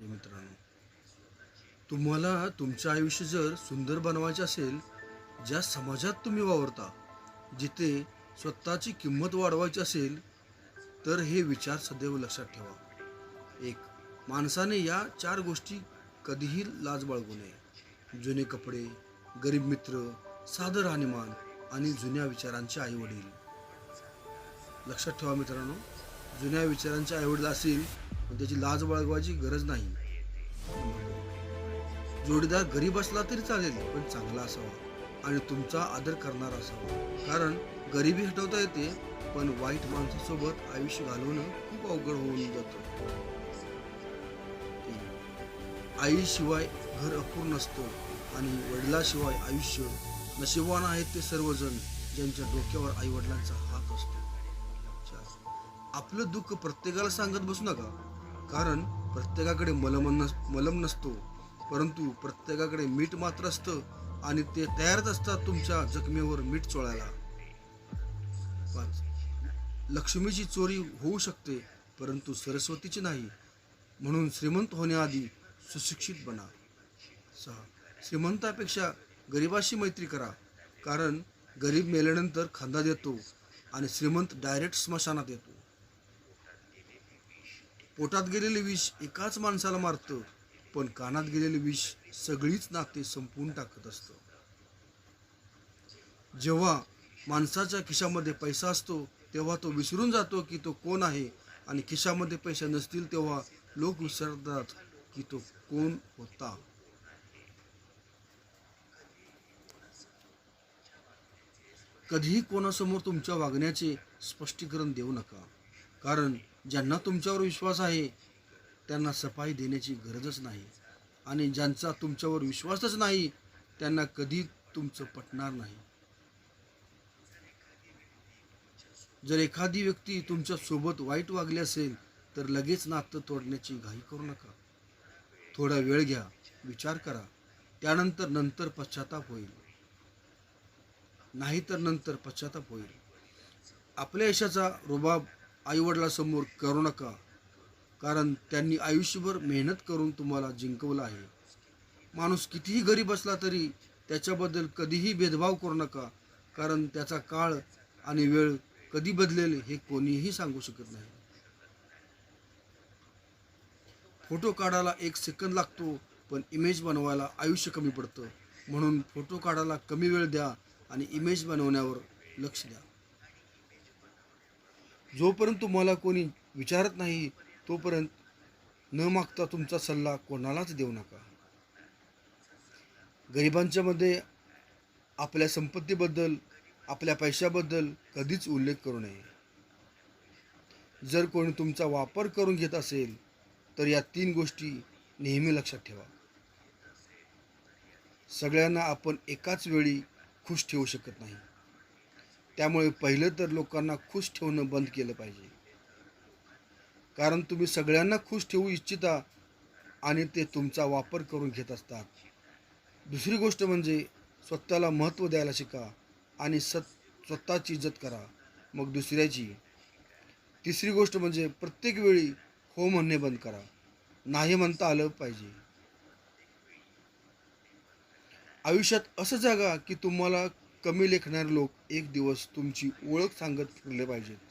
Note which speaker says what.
Speaker 1: मित्रांनो तुम्हाला तुमचं आयुष्य जर सुंदर बनवायचे असेल ज्या समाजात तुम्ही वावरता जिथे स्वतःची किंमत वाढवायची असेल तर हे विचार सदैव लक्षात ठेवा. एक माणसाने या चार गोष्टी कधीही लाज बाळगू नये. जुने कपडे गरीब मित्र साधं राहणीमान आणि जुन्या विचारांचे आई वडील लक्षात ठेवा मित्रांनो जुन्या विचारांचे आई वडील असतील त्याची लाज बाळगवायची गरज नाही. जोडीदार गरीब असला तरी चालेल पण चांगला असावा आणि तुमचा आदर करणारा असावा. कारण गरिबी हटवता येते पण वाईट माणसासोबत आयुष्य घालवणं खूप अवघड होऊन जातं. आईशिवाय घर अपूर्ण असतं आणि वडिलाशिवाय आयुष्य नशिबवान आहेत ते सर्वजण ज्यांच्या डोक्यावर आई वडिलांचा हात असतो. आपलं दुःख प्रत्येकाला सांगत बसू नका. कारण प्रत्येकाकडे मलम नस मलम नसतो परंतु प्रत्येकाकडे मीठ मात्र असतं आणि ते तयारच असतात तुमच्या जखमेवर मीठ चोळायला. पाच. लक्ष्मीची चोरी होऊ शकते परंतु सरस्वतीची नाही. म्हणून श्रीमंत होण्याआधी सुशिक्षित बना. सहा. श्रीमंतापेक्षा गरिबाशी मैत्री करा कारण गरीब मेल्यानंतर खांदा देतो आणि श्रीमंत डायरेक्ट स्मशानात येतो. पोटात गेलेले विष एकाच माणसाला मारतं पण कानात गेलेले विष सगळीच नाते संपवून टाकत असतं. जेव्हा माणसाच्या खिशामध्ये पैसा असतो तेव्हा तो विसरून जातो की तो कोण आहे आणि खिशामध्ये पैसे नसतील तेव्हा लोक विसरतात की तो कोण होता. कधीही कोणासमोर तुमच्या वागण्याचे स्पष्टीकरण देऊ नका कारण ज्यांना तुमच्यावर विश्वास आहे त्यांना सफाई देण्याची गरजच नाही. आणि ज्यांचा तुमच्यावर विश्वासच नाही त्यांना कधी तुमचं पटणार नाही. जर एखादी व्यक्ती तुमच्यासोबत वाईट वागली असेल तर लगेच नातं तोडण्याची घाई करू नका. थोडा वेळ घ्या विचार करा. त्यानंतर नंतर पश्चाताप होईल. नाही तर नंतर पश्चाताप होईल. आपल्या यशाचा रुबाब आईवडिलासमोर करू नका कारण त्यांनी आयुष्यभर मेहनत करून तुम्हाला जिंकवलं आहे. माणूस कितीही गरीब असला तरी त्याच्याबद्दल कधीही भेदभाव करू नका कारण त्याचा काळ आणि वेळ कधी बदलेल हे कोणीही सांगू शकत नाही. फोटो काढायला एक सेकंद लागतो पण इमेज बनवायला आयुष्य कमी पडतं. म्हणून फोटो काढायला कमी वेळ द्या आणि इमेज बनवण्यावर लक्ष द्या. जोपर्यंत तुम्हाला कोणी विचारत नाही तोपर्यंत न मागता तुमचा सल्ला कोणालाच देऊ नका. गरिबांच्या मध्ये आपल्या संपत्तीबद्दल आपल्या पैशाबद्दल कधीच उल्लेख करू नये. जर कोणी तुमचा वापर करून घेत असेल तर या तीन गोष्टी नेहमी लक्षात ठेवा. सगळ्यांना आपण एकाच वेळी खुश ठेवू शकत नाही. त्यामुळे पहिलं तर लोकांना खुश ठेवणं बंद केलं पाहिजे. कारण तुम्ही सगळ्यांना खुश ठेवू इच्छिता आणि ते तुमचा वापर करून घेत असतात. दुसरी गोष्ट म्हणजे स्वतःला महत्त्व द्यायला शिका आणि सत स्वतःची इज्जत करा. मग दुसऱ्याची. तिसरी गोष्ट म्हणजे प्रत्येक वेळी हो म्हणणे बंद करा. नाही म्हणता आलं पाहिजे. आयुष्यात असं जागा की तुम्हाला कमी लेखणारे लोक एक दिवस तुमची ओळख सांगत फिरले पाहिजेत.